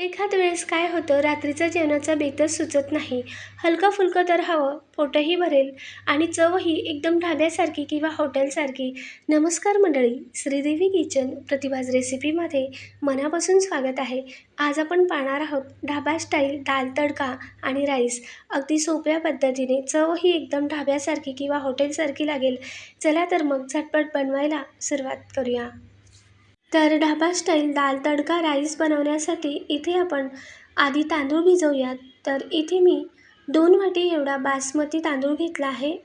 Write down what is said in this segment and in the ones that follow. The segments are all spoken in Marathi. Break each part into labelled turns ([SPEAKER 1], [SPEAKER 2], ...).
[SPEAKER 1] एखाद वेळेस काय होतं रात्रीचा जेवणाचा बेतच सुचत नाही. हलकं फुलकं तर हवं पोटही भरेल आणि चवही एकदम ढाब्यासारखी किंवा हॉटेलसारखी. नमस्कार मंडळी श्रीदेवी किचन प्रतिभाज रेसिपीमध्ये मनापासून स्वागत आहे. आज आपण पाहणार आहोत ढाबा स्टाईल दाल तडका आणि राईस. अगदी सोप्या पद्धतीने चवही एकदम ढाब्यासारखी किंवा हॉटेलसारखी लागेल. चला तर मग झटपट बनवायला सुरुवात करूया. तर ढाबा स्टाईल दाल तडका राईस बनवण्यासाठी इथे आपण आधी तांदूळ भिजवूयात. तर इथे मी दोन वाटी एवढा बासमती तांदूळ घेतला आहे.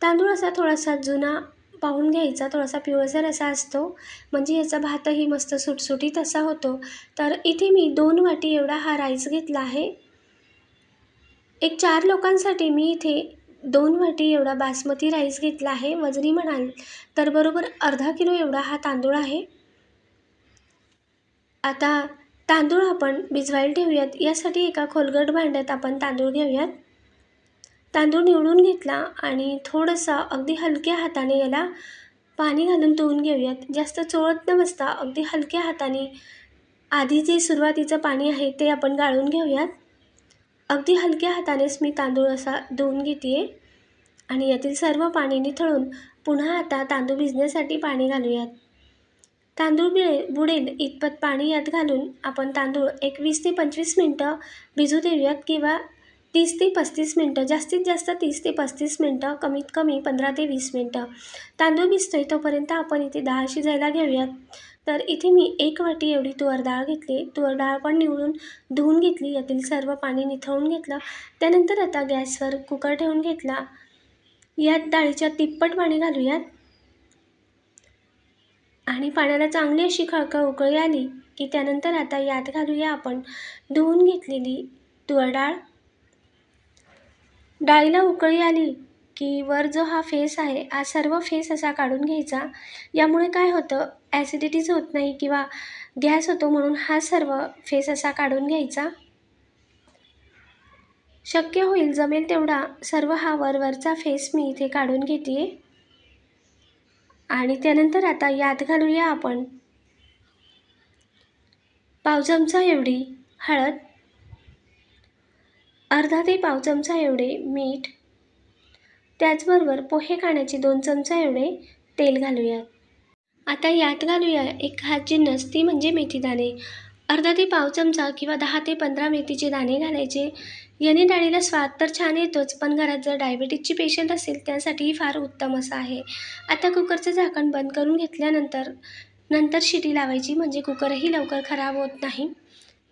[SPEAKER 1] तांदूळ असा थोडासा जुना पाहून घ्यायचा थोडासा पिवळसर असा असतो. म्हणजे याचा भातही मस्त सुटसुटीत असा होतो. तर इथे मी दोन वाटी एवढा हा राईस घेतला आहे. एक चार लोकांसाठी मी इथे दोन वाटी एवढा बासमती राईस घेतला आहे. वजनी म्हणाल तर बरोबर अर्धा किलो एवढा हा तांदूळ आहे. आता तांदूळ आपण भिजवायला ठेवूयात. यासाठी एका खोलगट भांड्यात आपण तांदूळ घेऊयात. तांदूळ निवडून घेतला आणि थोडंसं अगदी हलक्या हाताने याला पाणी घालून धुवून घेऊयात. जास्त चोळत न बसता अगदी हलक्या हाताने आधी जे सुरुवातीचं पाणी आहे ते आपण गाळून घेऊयात. अगदी हलक्या हातानेच मी तांदूळ असा धुवून घेते आहे आणि यातील सर्व पाणी निथळून पुन्हा आता तांदूळ भिजण्यासाठी पाणी घालूयात. तांदूळ बिळे बुडेल इतपत पाणी यात घालून आपण तांदूळ एक वीस ते पंचवीस मिनटं भिजू देऊयात किंवा तीस ते पस्तीस मिनटं जास्तीत जास्त तीस ते पस्तीस मिनटं कमीत कमी पंधरा ते वीस मिनटं. तांदूळ भिजतो आहे तोपर्यंत आपण इथे डाळ शिजायला घेऊयात. तर इथे मी एक वाटी एवढी तुवरडाळ घेतली. तुवरडाळ पण निवडून धुवून घेतली. यातील सर्व पाणी निथळून घेतलं. त्यानंतर आता गॅसवर कुकर ठेवून घेतला. यात डाळीच्या तिप्पट पाणी घालूयात. आणि पाण्याला चांगली अशी खळखळ उकळी आली की त्यानंतर आता यात घालूया आपण धुवून घेतलेली तुवर डाळ. डाळीला उकळी आली की वर जो हा फेस आहे हा सर्व फेस असा काढून घ्यायचा. यामुळे काय होतं ॲसिडिटीज होत नाही किंवा गॅस होतो म्हणून हा सर्व फेस असा काढून घ्यायचा. शक्य होईल जमेल तेवढा सर्व हा वरवरचा फेस मी इथे काढून घेते आहे आणि त्यानंतर आता यात घालूया आपण. पाव चमचा एवढी हळद अर्धा ते पाव चमचा एवढे मीठ त्याचबरोबर पोहे खाण्याचे दोन चमचा एवढे तेल घालूयात आता यात घालूया एक हात जिन्नस ती म्हणजे मेथी दाणे अर्धा ते पाव चमचा किंवा दहा ते पंधरा मेथीचे दाणे घालायचे. याने डाळीला स्वाद तर छान येतोच पण घरात जर डायबिटीजची पेशंट असेल त्यासाठीही फार उत्तम असं आहे. आता कुकरचं झाकण बंद करून घेतल्यानंतर नंतर शिटी लावायची म्हणजे कुकरही लवकर खराब होत नाही.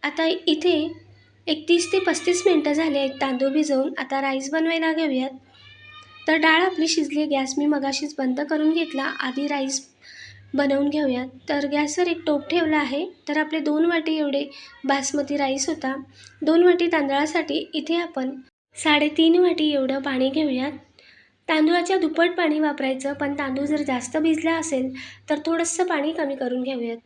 [SPEAKER 1] आता इथे एकतीस ते पस्तीस मिनटं झाले आहेत तांदूळ भिजवून आता राईस बनवायला घेऊयात. तर डाळ आपली शिजली गॅस मी मगाशीच बंद करून घेतला आधी राईस बनवून घेऊयात. तर गॅसवर एक टोप ठेवला आहे. तर आपले दोन वाटी एवढे बासमती राईस होता. दोन वाटी तांदळासाठी इथे आपण साडेतीन वाटी एवढं पाणी घेऊयात. तांदूळाच्या दुप्पट पाणी वापरायचं पण तांदूळ जर जास्त भिजला असेल तर थोडंसं पाणी कमी करून घेऊयात.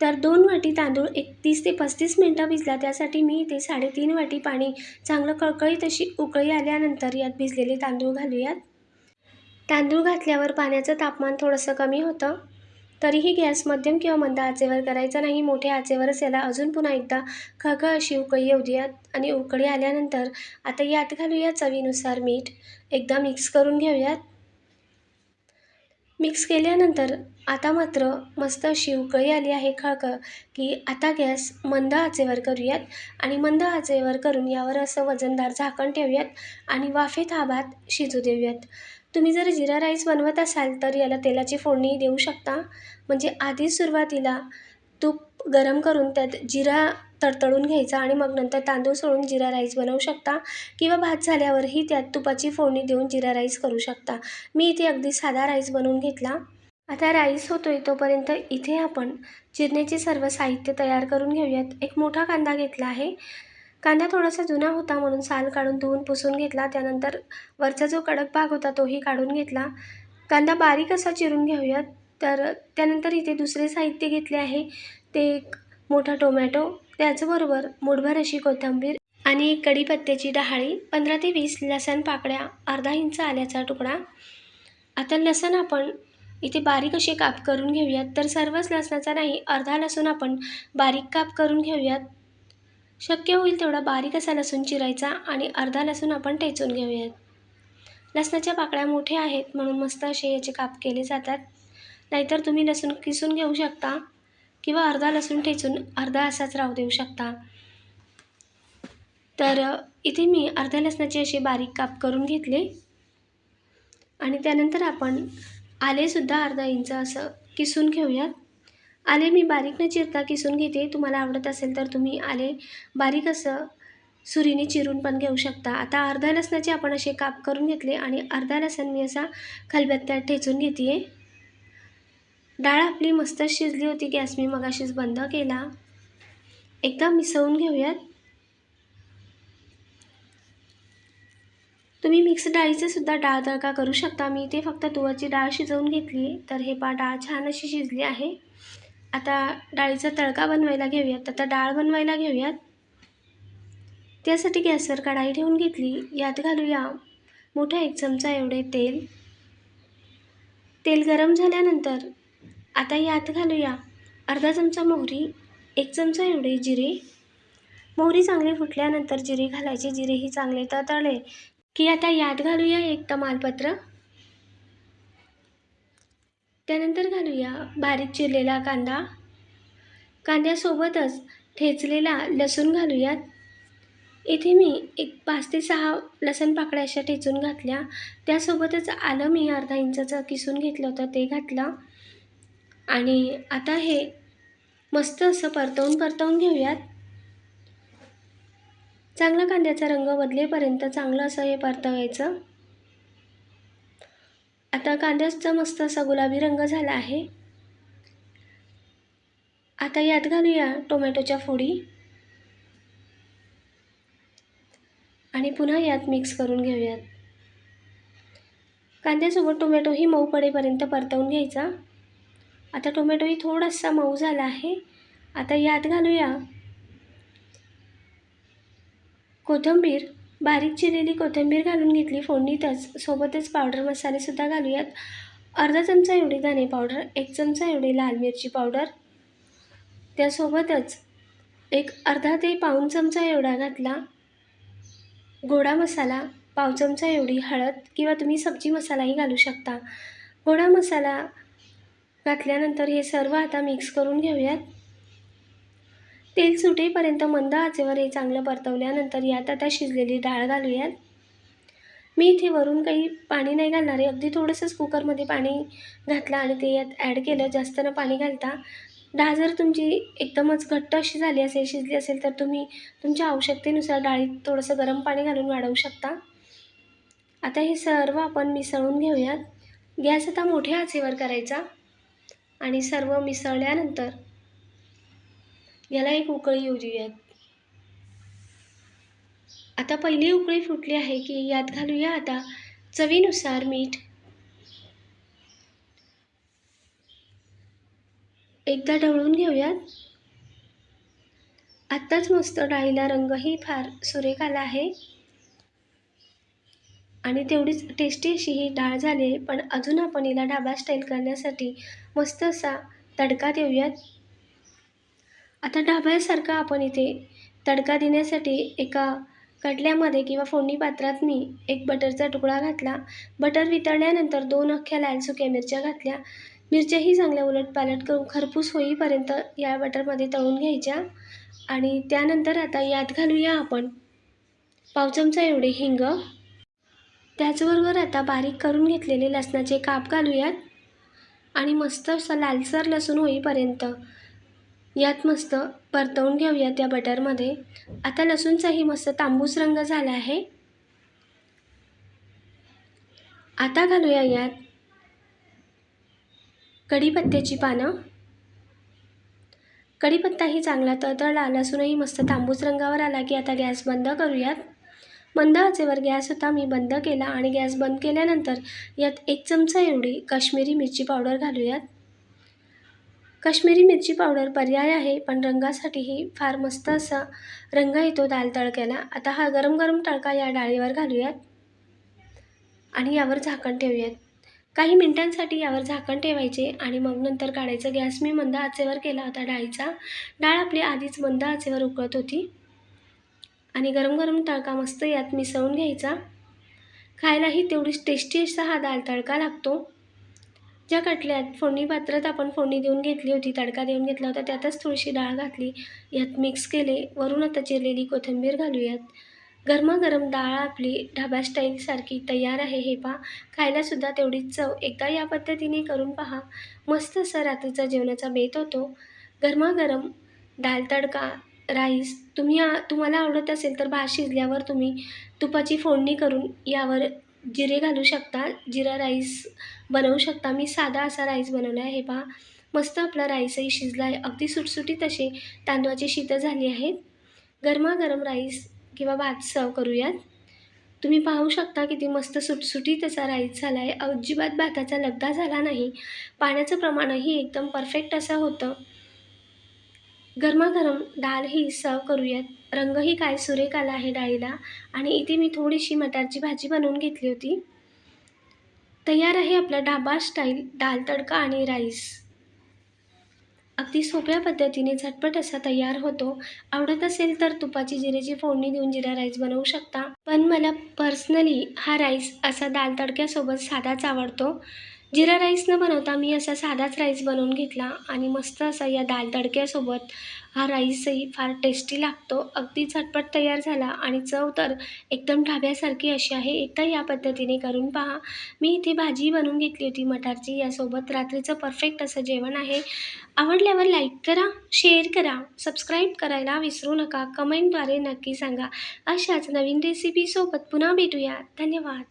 [SPEAKER 1] तर दोन वाटी तांदूळ एक तीस ते पस्तीस मिनटं भिजला त्यासाठी मी इथे साडेतीन वाटी पाणी चांगलं कळकळीत अशी उकळी आल्यानंतर यात भिजलेले तांदूळ घालूयात. तांदूळ घातल्यावर पाण्याचं तापमान थोडंसं कमी होतं. तरीही गॅस मध्यम किंवा मंद आचेवर करायचा नाही. मोठ्या आचेवरच याला अजून पुन्हा एकदा खळखळ अशी उकळी येऊ द्यात आणि उकळी आल्यानंतर आता यात घालूया चवीनुसार मीठ. एकदा मिक्स करून घेऊयात. मिक्स केल्यानंतर आता मात्र मस्त अशी उकळी आली आहे खळखळ की आता गॅस मंद आचेवर करूयात आणि मंद आचेवर करून यावर असं वजनदार झाकण ठेवूयात आणि वाफेत हा भात शिजू देऊयात. तुम्ही जर जिरा राईस बनवत असाल तर याला तेलाची फोडणी देऊ शकता. म्हणजे आधी सुरुवातीला तूप गरम करून त्यात जिरा तडतडून घ्यायचा आणि मग नंतर तांदूळ सोडून जिरा राईस बनवू शकता किंवा भात झाल्यावरही त्यात तुपाची फोडणी देऊन जिरा राईस करू शकता. मी इथे अगदी साधा राईस बनवून घेतला. आता राईस होतोय तोपर्यंत इथे आपण चिरण्याचे सर्व साहित्य तयार करून घेऊयात. एक मोठा कांदा घेतला आहे. कांदा थोडासा जुना होता म्हणून साल काढून धुवून पुसून घेतला. त्यानंतर वरचा जो कडक भाग होता तोही काढून घेतला. कांदा बारीक असा चिरून घेऊयात. तर त्यानंतर इथे दुसरे साहित्य घेतले आहे. ते एक मोठा टोमॅटो त्याचबरोबर मुठभर अशी कोथिंबीर आणि एक कढीपत्त्याची डहाळी पंधरा ते वीस लसण पाकळ्या अर्धा इंच आल्याचा तुकडा. आता लसण आपण इथे बारीक असे काप करून घेऊयात. तर सर्वच लसणाचा नाही अर्धा लसूण आपण बारीक काप करून घेऊयात. शक्य होईल तेवढा बारीक असा लसूण चिरायचा आणि अर्धा लसूण आपण ठेचून घेऊयात. लसणाच्या पाकळ्या मोठ्या आहेत म्हणून मस्त असे याचे काप केले जातात. नाहीतर तुम्ही लसूण किसून घेऊ शकता किंवा अर्धा लसूण ठेचून अर्धा असाच राहू देऊ शकता. तर इथे मी अर्ध्या लसणाचे असे बारीक काप करून घेतले. आणि त्यानंतर आपण आलेसुद्धा अर्धा इंच असं किसून घेऊयात. आले मी बारीक न चिरता किसून घेते. तुम्हाला आवडत असेल तर तुम्ही आले बारीक असं सुरीने चिरून पण घेऊ शकता. आता अर्ध्या लसणाचे आपण असे काप करून घेतले आणि अर्धा लसण मी असा खलबत्त्यात ठेचून घेते आहे डाळ आपली मस्त शिजली होती गॅस मी मगाशीच बंद केला. एकदा मिसळून घेऊयात. तुम्ही मिक्स डाळीचे सुद्धा डाळ तडका करू शकता. मी इथे फक्त तुवाची डाळ शिजवून घेतली तर हे पा डाळ छान अशी शिजली आहे. आता डाळीचा तडका बनवायला घेऊयात. आता डाळ बनवायला घेऊयात. त्यासाठी गॅसवर कढाई ठेवून घेतली. यात घालूया मोठा एक चमचा एवढे तेल. तेल गरम झाल्यानंतर आता यात घालूया. अर्धा चमचा मोहरी एक चमचा एवढे जिरे. मोहरी चांगली फुटल्यानंतर जिरे घालायचे. जिरेही चांगले तळले की आता यात घालूया एक तमालपत्र. त्यानंतर घालूया बारीक चिरलेला कांदा. कांद्यासोबतच ठेचलेला लसूण घालूयात. इथे मी एक पाच ते सहा लसण पाकळ्या अशा ठेचून घातल्या. त्यासोबतच आलं मी अर्धा इंचाचं किसून घेतलं होतं ते घातलं. आणि आता हे मस्त असं परतवून परतवून घेऊयात. चांगला कांद्याचा रंग बदलेपर्यंत चांगलं असं हे परतवायचं. आता कांद्याचा मस्त असा गुलाबी रंग झाला आहे. आता यात घालूया टोमॅटोच्या फोडी. आणि पुन्हा यात मिक्स करून घेऊयात. कांद्यासोबत टोमॅटोही मऊ पडेपर्यंत परतवून घ्यायचा. आता टोमॅटोही थोडासा मऊ झाला आहे. आता यात घालूया कोथिंबीर. बारीक चिरलेली कोथिंबीर घालून घेतली फोडणीतच. सोबतच पावडर मसालेसुद्धा घालूयात. अर्धा चमचा एवढी धने पावडर एक चमचा एवढी लाल मिरची पावडर. त्यासोबतच एक अर्धा ते पाऊण चमचा एवढा घातला गोडा मसाला पाव चमचा एवढी हळद किंवा तुम्ही सब्जी मसालाही घालू शकता. गोडा मसाला घातल्यानंतर हे सर्व आता मिक्स करून घेऊयात. तेल सुटेपर्यंत मंद आचेवर हे चांगलं परतवल्यानंतर यात आता शिजलेली डाळ घालूयात. मी इथे वरून काही पाणी नाही घालणार आहे. अगदी थोडंसंच कुकरमध्ये पाणी घातलं आणि ते यात ॲड केलं. जास्त न पाणी घालता डाळ जर तुमची एकदमच घट्ट अशी झाली असेल शिजली असेल तर तुम्ही तुमच्या आवश्यकतेनुसार डाळीत थोडंसं गरम पाणी घालून वाढवू शकता. आता हे सर्व आपण मिसळून घेऊयात. गॅस आता मोठ्या आचेवर करायचा. आणि सर्व मिसळल्यानंतर याला एक उकळी येऊ देऊयात आता पहिली उकळी फुटली आहे की यात घालूया आता चवीनुसार मीठ. एकदा ढवळून घेऊयात. आत्ताच मस्त डाळीला रंगही फार सुरेख आला आहे. आणि तेवढीच टेस्टी अशी ही डाळ झाली आहे. पण अजून आपण हिला ढाबा स्टाईल करण्यासाठी मस्त असा तडका देऊयात. आता ढाब्यासारखा आपण इथे तडका देण्यासाठी एका कटल्यामध्ये किंवा फोडणी पात्रात मी एक बटरचा तुकडा घातला. बटर वितळल्यानंतर दोन अख्ख्या लाल सुक्या मिरच्या घातल्या. मिरच्याही चांगल्या उलटपालट करून खरपूस होईपर्यंत या बटरमध्ये तळून घ्यायच्या. आणि त्यानंतर आता यात घालूया आपण पाव चमचा एवढे हिंग. त्याचबरोबर आता बारीक करून घेतलेले लसणाचे काप घालूयात. आणि मस्त असं लालसर लसूण होईपर्यंत यात मस्त परतवून घेऊयात त्या बटरमध्ये. आता लसूणचाही मस्त तांबूस रंग झाला आहे. आता घालूया यात कढीपत्त्याची पानं. कढीपत्ताही चांगला तळतळला. लसूणही मस्त तांबूस रंगावर आला की आता गॅस बंद करूयात. मंद आचेवर गॅस होता मी बंद केला आणि गॅस बंद केल्यानंतर यात एक चमचा एवढी काश्मीरी मिरची पावडर घालूयात. काश्मीरी मिरची पावडर पर्याय आहे पण रंगासाठीही फार मस्त असा रंग येतो दाल तडक्याला. आता हा गरम गरम तडका या डाळीवर घालूयात आणि यावर झाकण ठेवूयात. काही मिनिटांसाठी यावर झाकण ठेवायचे आणि मग नंतर काढायचं गॅस. मी मंद आचेवर केला होता डाळीचा. डाळ आपली आधीच मंद आचेवर उकळत होती. आणि गरम गरम तडका मस्त यात मिसळून घ्यायचा. खायलाही तेवढीच टेस्टी असा हा दाल तडका लागतो. ज्या कटल्यात फोडणी पात्रात आपण फोडणी देऊन घेतली होती तडका देऊन घेतला होता त्यातच थोडीशी डाळ घातली. यात मिक्स केले. वरून आता चिरलेली कोथिंबीर घालूयात. गरमागरम डाळ आपली ढाबा स्टाईलसारखी तयार आहे हे पहा. खायलासुद्धा तेवढीच चव. एकदा या पद्धतीने करून पहा. मस्त असा रात्रीचा जेवणाचा बेत होतो. गरमागरम दाल तडका राईस तुम्ही आ तुम्हाला आवडत असेल तर भात शिजल्यावर तुम्ही तुपाची फोडणी करून यावर जिरे घालू शकता जिरा राईस बनवू शकता. मी साधा असा राईस बनवला आहे. पहा मस्त आपला राईसही शिजला आहे अगदी सुटसुटीत असे तांदूळाची शीतं झाली आहेत. गरमागरम राईस किंवा भात सर्व करूयात. तुम्ही पाहू शकता किती मस्त सुटसुटीत असा राईस झाला आहे अजिबात भाताचा लगदा झाला नाही. पाण्याचं प्रमाणही एकदम परफेक्ट असं होतं. गरमागरम डाळ ही सर्व करूयात. रंगही काय सुरेख आला आहे डाळीला. आणि इथे मी थोडीशी मटारची भाजी बनवून घेतली होती. तयार आहे आपला ढाबा स्टाईल दाल तडका आणि राईस. अगदी सोप्या पद्धतीने झटपट असा तयार होतो. आवडत असेल तर तुपाची जिरेची फोडणी देऊन जिरा राईस बनवू शकता. पण मला पर्सनली हा राईस असा दाल तडक्यासोबत साधाच आवडतो. जिरा राईस न बनवता मी असा साधाच राईस बनवून घेतला आणि मस्त असा या दाल तडक्यासोबत हा राईसही फार टेस्टी लागतो. अगदी झटपट तयार झाला आणि चव तर एकदम ढाब्यासारखी अशी आहे. एकदा या पद्धतीने करून पहा. मी इथे भाजी बनवून घेतली होती मटारची. यासोबत रात्रीचं परफेक्ट असं जेवण आहे. आवडल्यावर लाईक करा शेअर करा सबस्क्राईब करायला विसरू नका. कमेंटद्वारे नक्की सांगा. अशाच नवीन रेसिपीसोबत पुन्हा भेटूया. धन्यवाद.